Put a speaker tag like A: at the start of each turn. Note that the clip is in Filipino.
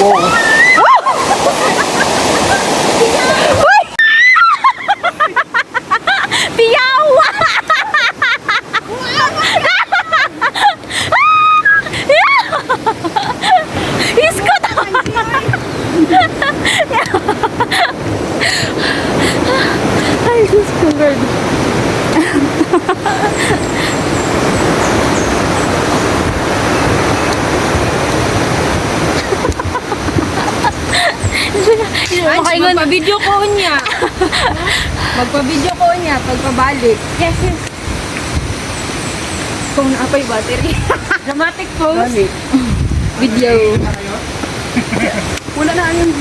A: Wow. Piyaw! Isko to! Ay, Diyos.
B: Makaingon.
A: magpa-video ko niya. Magpa-video ko niya pagpabalik.
B: Yes, yes. Kung naapay battery.
A: Dramatic pose.
B: Video.
A: Wala na yung